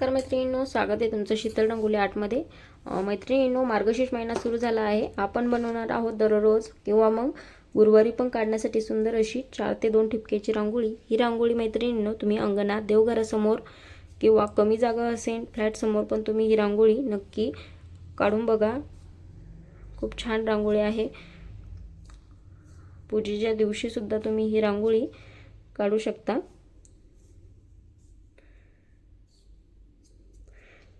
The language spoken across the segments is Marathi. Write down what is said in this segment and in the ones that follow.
नमस्कार मैत्रिणींनो स्वागत आहे तुमचं शीतल रंगोली आर्टमध्ये मैत्रिणींनो मार्गशीर्ष महिना सुरू झाला आहे. आपण बनवणार आहोत दररोज किंवा मग गुरुवारी पण काढण्यासाठी सुंदर अशी चार ते दोन ठिपक्याची रांगोळी. ही रांगोळी मैत्रिणींनो तुम्ही अंगणात देवघरासमोर किंवा कमी जागा असेल फ्लॅटसमोर पण तुम्ही ही रांगोळी नक्की काढून बघा. खूप छान रांगोळी आहे. पूजेच्या दिवशीसुद्धा तुम्ही ही रांगोळी काढू शकता.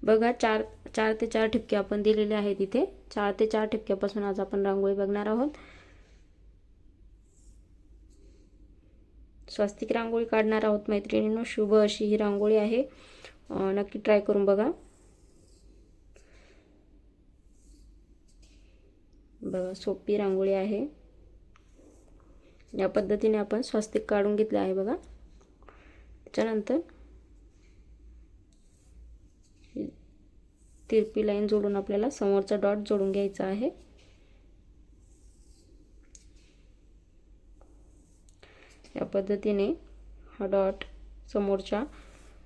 बघा चार चार ते चार ठिपके आपण दिलेले आहेत इथे. चार ते चार ठिपक्यापासून आज आपण रांगोळी बघणार आहोत. स्वस्तिक रांगोळी काढणार आहोत मैत्रिणींनो. शुभ अशी ही रांगोळी आहे. नक्की ट्राय करून बघा. बघा सोपी रांगोळी आहे. या पद्धतीने आपण स्वस्तिक काढून घेतले आहे बघा. त्याच्यानंतर तिरपी लाईन जोडून आपल्याला समोरचा डॉट जोडून घ्यायचा आहे. या पद्धतीने हा डॉट समोरच्या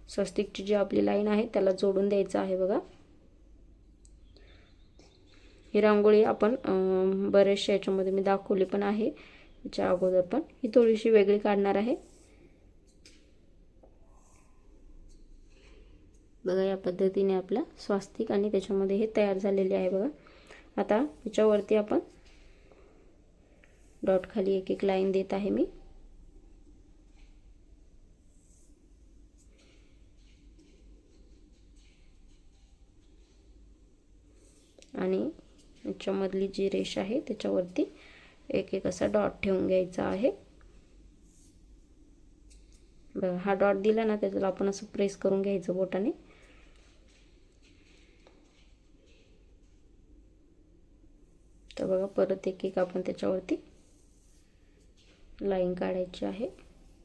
स्वस्तिकची जी आपली लाईन आहे त्याला जोडून द्यायचं आहे बघा. ही रांगोळी आपण बरेचशा याच्यामध्ये मी दाखवली पण आहे. याच्या अगोदर पण. ही थोडीशी वेगळी काढणार आहे. बघा या पद्धतीने आपला स्वास्तिक आणि त्याच्यामध्ये हे तयार झालेले आहे बघा. आता याच्यावरती आपण डॉट खाली एक एक लाईन देत आहे मी. आणि याच्यामधली जी रेष आहे त्याच्यावरती एक एक असा डॉट ठेवून घ्यायचा आहे. बघा हा डॉट दिला ना त्याच्याला आपण असं प्रेस करून घ्यायचं बोटाने. तर बघा परत एक एक आपण त्याच्यावरती लाईन काढायची आहे.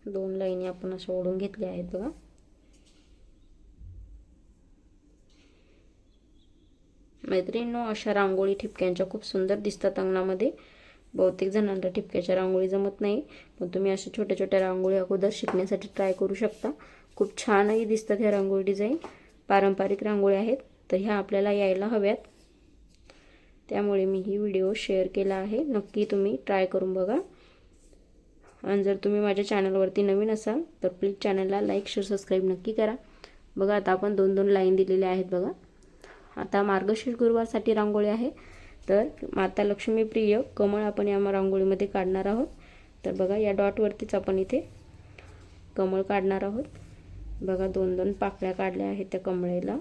दोन लाईनी आपण अशा ओढून घेतल्या आहेत बघा. मैत्रिणींनो अशा रांगोळी ठिपक्यांच्या खूप सुंदर दिसतात अंगणामध्ये. बहुतेक जणांना ठिपक्याच्या रांगोळी जमत नाही पण तुम्ही अशा छोट्या छोट्या रांगोळी अगोदर शिकण्यासाठी ट्राय करू शकता. खूप छानही दिसतात ह्या रांगोळी डिझाईन पारंपरिक रांगोळी आहेत तर ह्या आपल्याला यायला हव्यात. त्यामुळे मी ही व्हिडिओ शेअर केला आहे. नक्की तुम्ही ट्राय करून बघा. आणि जर तुम्ही माझ्या चॅनलवरती नवीन असाल तर प्लीज चॅनलला लाईक शेअर सबस्क्राईब नक्की करा. बघा आता आपण दोन दोन लाईन दिलेल्या आहेत बघा. आता मार्गशीर्ष गुरुवारसाठी रांगोळी आहे. तर माता लक्ष्मी प्रिय कमळ आपण या रांगोळीमध्ये काढणार आहोत. तर बघा या डॉटवरतीच आपण इथे कमळ काढणार आहोत. बघा दोन दोन पाकळ्या काढल्या आहेत त्या कमळेला.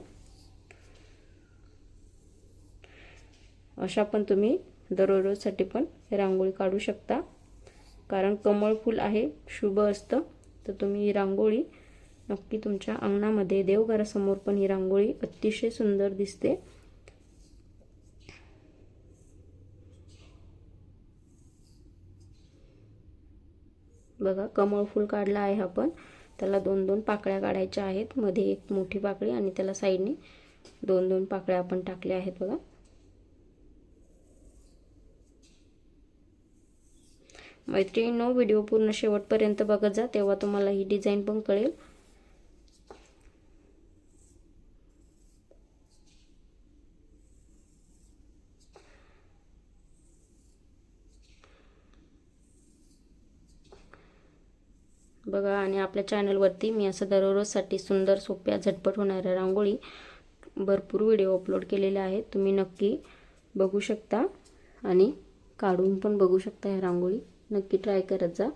अशा पण तुम्ही दररोजसाठी पण रांगोळी काढू शकता. कारण कमळ फूल आहे शुभ असतं. तर तुम्ही ही रांगोळी नक्की तुमच्या अंगणामध्ये देवघरासमोर पण ही रांगोळी अतिशय सुंदर दिसते. बघा कमळ फूल काढला आहे आपण त्याला दोन दोन पाकळ्या काढायच्या आहेत. मध्ये एक मोठी पाकळी आणि त्याला साईडने दोन दोन पाकळ्या आपण टाकल्या आहेत बघा. मैत्रिणींनो व्हिडिओ पूर्ण शेवटपर्यंत बघत जा तेव्हा तुम्हाला ही डिझाईन पण कळेल. बघा आणि आपल्या चॅनलवरती मी असं दररोजसाठी सुंदर सोप्या झटपट होणाऱ्या रांगोळी भरपूर व्हिडिओ अपलोड केलेले आहेत. तुम्ही नक्की बघू शकता आणि काढून पण बघू शकता ह्या रांगोळी. नक्की ट्राय करत जा.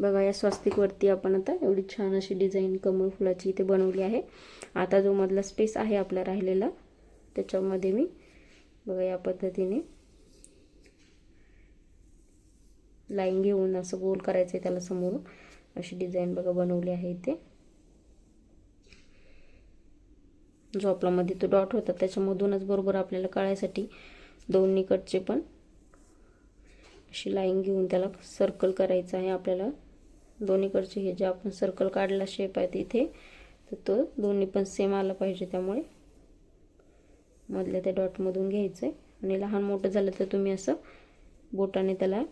बघा या स्वस्तिकवरती आपण आता एवढी छान अशी डिझाईन कमळ फुलाची इथे बनवली आहे. आता जो मधला स्पेस आहे आपला राहिलेला त्याच्यामध्ये मी बघा या पद्धतीने लाईन घेऊन असं गोल करायचं आहे त्याला समोरून अशी डिझाईन बघा बनवली आहे इथे. जो आपला मध्ये तो डॉट होता. त्याच्यामधूनच बरोबर आपल्याला कळायसाठी दोन निकटचे पण अशी लाईन घेऊन त्याला सर्कल करायचं आहे. आपल्याला दोन्हीकडचे हे जे आपण सर्कल काढला शेप आहे तिथे तर तो दोन्ही पण सेम आला पाहिजे. त्यामुळे मधल्या त्या डॉटमधून घ्यायचं आहे आणि लहान मोठं झालं तर तुम्ही असं बोटाने त्याला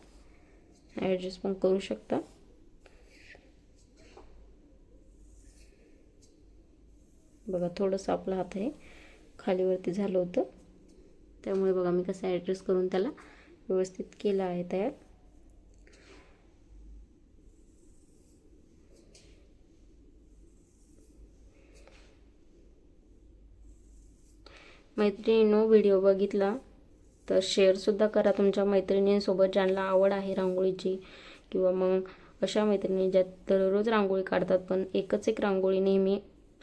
ॲडजस्ट पण करू शकता. बघा थोडंसं आपला हात आहे खालीवरती झालं होतं. त्यामुळे बघा मी कसं ॲड्रेस करून त्याला व्यवस्थित केलं आहे तयार. मैत्रिणींनो व्हिडिओ बघितला तर शेअरसुद्धा करा. तुमच्या मैत्रिणींसोबत ज्यांना आवड आहे रांगोळीची किंवा मग अशा मैत्रिणी ज्या दररोज रांगोळी काढतात पण एकच एक रांगोळी नेहमी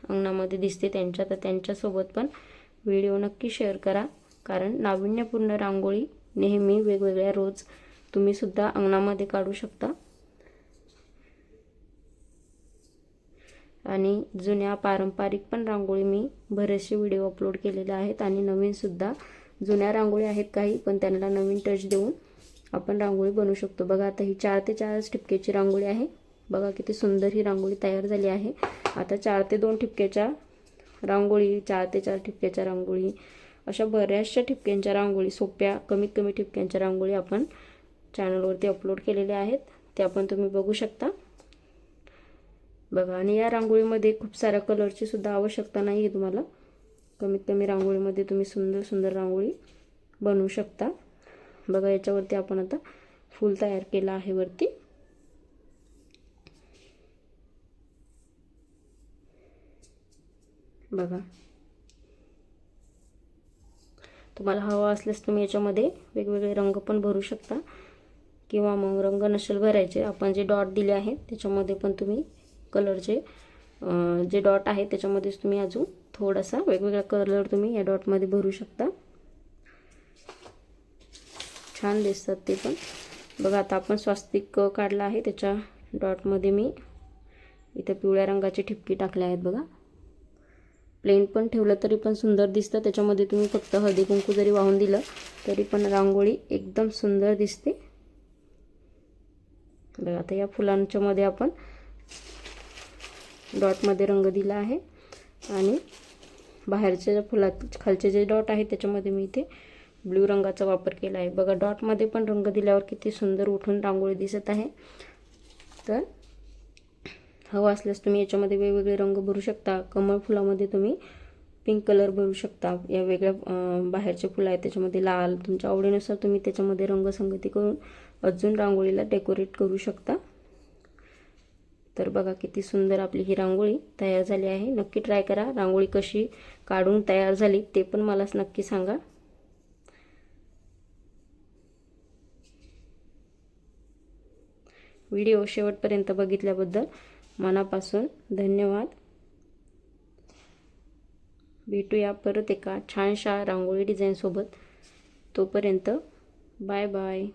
अंगणामध्ये दिसते त्यांच्या तर त्यांच्यासोबत पण व्हिडिओ नक्की शेअर करा. कारण नाविन्यपूर्ण रांगोळी नेहमी वेगवेगळ्या रोज तुम्हीसुद्धा अंगणामध्ये काढू शकता. आणि जुन्या पारंपरिक पण रांगोळी मी बरेचसे व्हिडिओ अपलोड केलेले आहेत आणि नवीनसुद्धा जुन्या रांगोळी आहेत काही पण त्यांना नवीन टच देऊन आपण रांगोळी बनवू शकतो. बघा आता ही चार ते चार ठिपक्याची रांगोळी आहे. बघा किती सुंदर ही रांगोळी तयार झाली आहे. आता चार ते दोन ठिपक्याच्या रांगोळी चार ते चार ठिपक्याच्या रांगोळी अशा बऱ्याचशा ठिपक्यांच्या रांगोळी सोप्या कमीत कमी ठिपक्यांच्या रांगोळी आपण चॅनलवरती अपलोड केलेल्या आहेत. त्या पण तुम्ही बघू शकता. बघा आणि या रांगोळीमध्ये खूप साऱ्या कलरची सुद्धा आवश्यकता नाही आहे तुम्हाला. कमीत कमी रांगोळीमध्ये तुम्ही सुंदर सुंदर रांगोळी बनवू शकता. बघा याच्यावरती आपण आता फूल तयार केलं आहे वरती. बघा तुम्हाला हवा असल्यास तुम्ही याच्यामध्ये वेगवेगळे रंग पण भरू शकता. किंवा मग रंग नसेल भरायचे आपण जे डॉट दिले आहेत त्याच्यामध्ये पण तुम्ही कलरचे जे डॉट आहे त्याच्यामध्येच तुम्ही अजून थोडासा वेगवेगळा कलर तुम्ही या डॉटमध्ये भरू शकता. छान दिसतात ते पण. बघा आता आपण स्वास्तिक काढला आहे त्याच्या डॉटमध्ये मी इथं पिवळ्या रंगाची ठिपकी टाकल्या आहेत बघा. प्लेन पण ठेवलं तरी पण सुंदर दिसतं. त्याच्यामध्ये तुम्ही फक्त हळदी कुंकू जरी वाहून दिलं तरी पण रांगोळी एकदम सुंदर दिसते. बघा आता या फुलांच्या मध्ये आपण डॉटमध्ये रंग दिला आहे. आणि बाहेरच्या ज्या फुला खालचे जे डॉट आहे त्याच्यामध्ये मी इथे ब्ल्यू रंगाचा वापर केला आहे. बघा डॉटमध्ये पण रंग दिल्यावर किती सुंदर उठून रांगोळी दिसत आहे. तर हवा असल्यास तुम्ही याच्यामध्ये वेगवेगळे रंग भरू शकता. कमळ फुलामध्ये तुम्ही पिंक कलर भरू शकता. या वेगळ्या बाहेरचे फुलं आहेत त्याच्यामध्ये लाल. तुमच्या आवडीनुसार तुम्ही त्याच्यामध्ये रंगसंगती करून अजून रांगोळीला डेकोरेट करू शकता. तर बघा किती सुंदर आपली ही रांगोळी तयार झाली आहे. नक्की ट्राय करा. रांगोळी कशी काढून तयार झाली ते पण मला नक्की सांगा. व्हिडिओ शेवटपर्यंत बघितल्याबद्दल मनापासून धन्यवाद. भेटूया परत एका छानशा रांगोळी डिझाईनसोबत तोपर्यंत बाय बाय.